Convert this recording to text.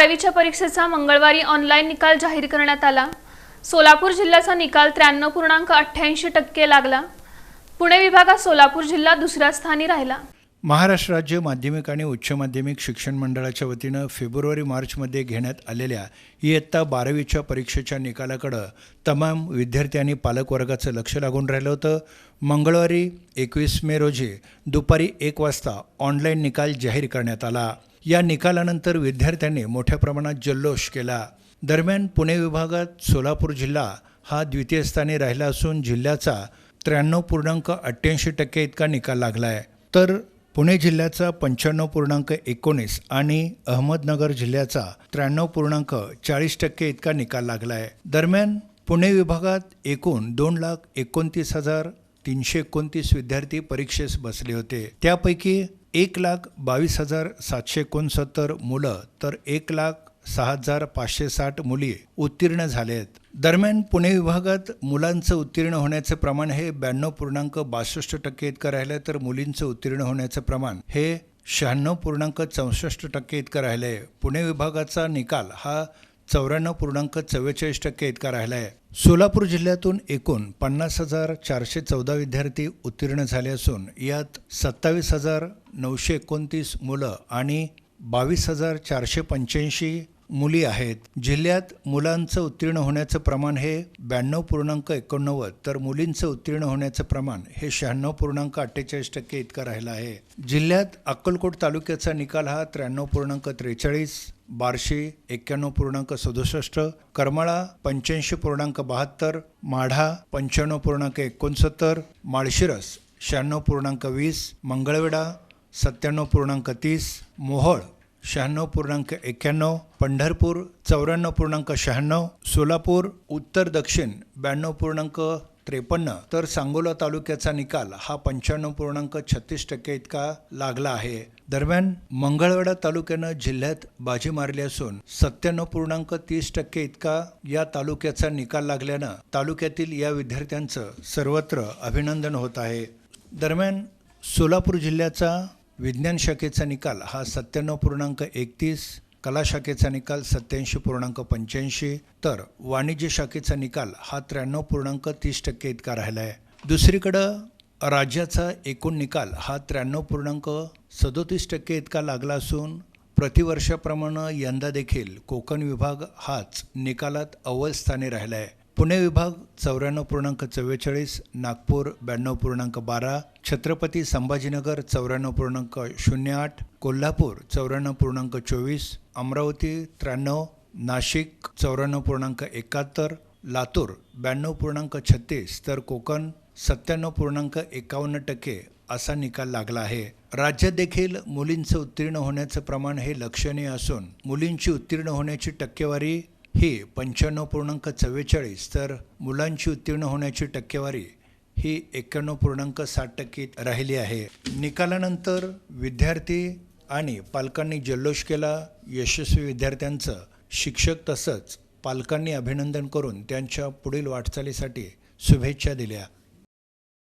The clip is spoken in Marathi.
बारावीच्या परीक्षेचा मंगळवारी ऑनलाईन निकाल जाहीर करण्यात आला. सोलापूर जिल्ह्याचा निकाल त्र्याण्णव पूर्णांक अठ्ठ्याऐंशी टक्के लागला. पुणे विभागात सोलापूर जिल्हा दुसऱ्या स्थानी राहिला. महाराष्ट्र राज्य माध्यमिक आणि उच्च माध्यमिक शिक्षण मंडळाच्या वतीनं फेब्रुवारी मार्चमध्ये घेण्यात आलेल्या इयत्ता बारावीच्या परीक्षेच्या निकालाकडं तमाम विद्यार्थी आणि पालकवर्गाचं लक्ष लागून राहिलं होतं. मंगळवारी एकवीस मे रोजी दुपारी एक वाजता ऑनलाईन निकाल जाहीर करण्यात आला. या निकालानंतर विद्यार्थ्यांनी मोठ्या प्रमाणात जल्लोष केला. दरम्यान पुणे विभागात सोलापूर जिल्हा हा द्वितीय स्थानी राहिला असून जिल्ह्याचा त्र्याण्णव पूर्णांक अठ्ठ्याऐंशी टक्के इतका निकाल लागला आहे तर पुणे जिल्ह्याचा पंच्याण्णव पूर्णांक एकोणीस आणि अहमदनगर जिल्ह्याचा त्र्याण्णव पूर्णांक चाळीस टक्के इतका निकाल लागला आहे दरम्यान पुणे विभागात एकूण दोन लाख एकोणतीस हजार तीनशे एकोणतीस विद्यार्थी परीक्षेस बसले होते. त्यापैकी एक लाख बावीस हजार सातशे एकोणसत्तर मुलं तर एक लाख सहा हजार पाचशे साठ मुली उत्तीर्ण झाले आहेत दरम्यान पुणे विभागात मुलांचं उत्तीर्ण होण्याचं प्रमाण हे ब्याण्णव पूर्णांक बासष्ट टक्के इतकं राहिलं तर मुलींचं उत्तीर्ण होण्याचं प्रमाण हे शहाण्णव पूर्णांक चौसष्ट टक्के इतकं राहिलं आहे पुणे विभागाचा निकाल हा चौऱ्याण्णव पूर्णांक चव्वेचाळीस टक्के इतका राहिला आहे सोलापूर जिल्ह्यातून एकूण पन्नास हजार चारशे चौदा विद्यार्थी उत्तीर्ण झाले असून यात सत्तावीस हजार नऊशे एकोणतीस मुलं आणि बावीस हजार चारशे पंच्याऐंशी मुली आहेत. जिल्ह्यात मुलांचं उत्तीर्ण होण्याचं प्रमाण हे ब्याण्णव पूर्णांक एकोणनव्वद तर मुलींचं उत्तीर्ण होण्याचं प्रमाण हे शहाण्णव पूर्णांक अठ्ठेचाळीस टक्के इतकं राहिलं आहे. जिल्ह्यात अक्कलकोट तालुक्याचा निकाल हा त्र्याण्णव पूर्णांक त्रेचाळीस बार्शी एक्क्याण्णव पूर्णांक सदुसष्ट करमाळा पंच्याऐंशी पूर्णांक बहात्तर माढा पंच्याण्णव पूर्णांक एकोणसत्तर माळशिरस शहाण्णव पूर्णांक वीस मंगळवेढा सत्त्याण्णव पूर्णांक तीस मोहोळ शहाण्णव पूर्णांक एक्क्याण्णव पंढरपूर चौऱ्याण्णव पूर्णांक शहाण्णव सोलापूर उत्तर दक्षिण ब्याण्णव पूर्णांक त्रेपन्न. तर सांगोला तालुक्याचा निकाल हा पंच्याण्णव पूर्णांक छत्तीस टक्के इतका लागला आहे. दरम्यान मंगळवेढा तालुक्यानं जिल्ह्यात बाजी मारली असून सत्त्याण्णव पूर्णांक तीस टक्के इतका या तालुक्याचा निकाल लागल्यानं तालुक्यातील या विद्यार्थ्यांचं सर्वत्र अभिनंदन होत आहे. दरम्यान सोलापूर जिल्ह्याचा विज्ञान शाखेचा निकाल हा सत्त्याण्णव पूर्णांक एकतीस कला शाखेचा निकाल सत्याऐंशी पूर्णांक पंच्याऐंशी तर वाणिज्य शाखेचा निकाल हा त्र्याण्णव पूर्णांक तीस टक्के इतका राहिला आहे दुसरीकडं राज्याचा एकूण निकाल हा त्र्याण्णव पूर्णांक सदोतीस टक्के इतका लागला असून प्रतिवर्षाप्रमाणे यंदा देखील कोकण विभाग हाच निकालात अव्वल स्थानी राहिला आहे पुणे विभाग चौऱ्याण्णव पूर्णांक चव्वेचाळीस नागपूर ब्याण्णव पूर्णांक बारा छत्रपती संभाजीनगर चौऱ्याण्णव पूर्णांक शून्य आठ कोल्हापूर चौऱ्याण्णव पूर्णांक चोवीस अमरावती त्र्याण्णव नाशिक चौऱ्याण्णव पूर्णांक एकाहत्तर लातूर ब्याण्णव पूर्णांक छत्तीस तर कोकण सत्त्याण्णव पूर्णांक एकावन्न टक्के असा निकाल लागला आहे. राज्यात देखील मुलींचं उत्तीर्ण होण्याचं प्रमाण हे लक्षणीय असून मुलींची उत्तीर्ण होण्याची टक्केवारी ही पंच्याण्णव पूर्णांक चव्वेचाळीस तर मुलांची उत्तीर्ण होण्याची टक्केवारी ही एक्क्याण्णव पूर्णांक साठ टक्के राहिली आहे. निकालानंतर विद्यार्थी आणि पालकांनी जल्लोष केला. यशस्वी विद्यार्थ्यांचं शिक्षक तसंच पालकांनी अभिनंदन करून त्यांच्या पुढील वाटचालीसाठी शुभेच्छा दिल्या.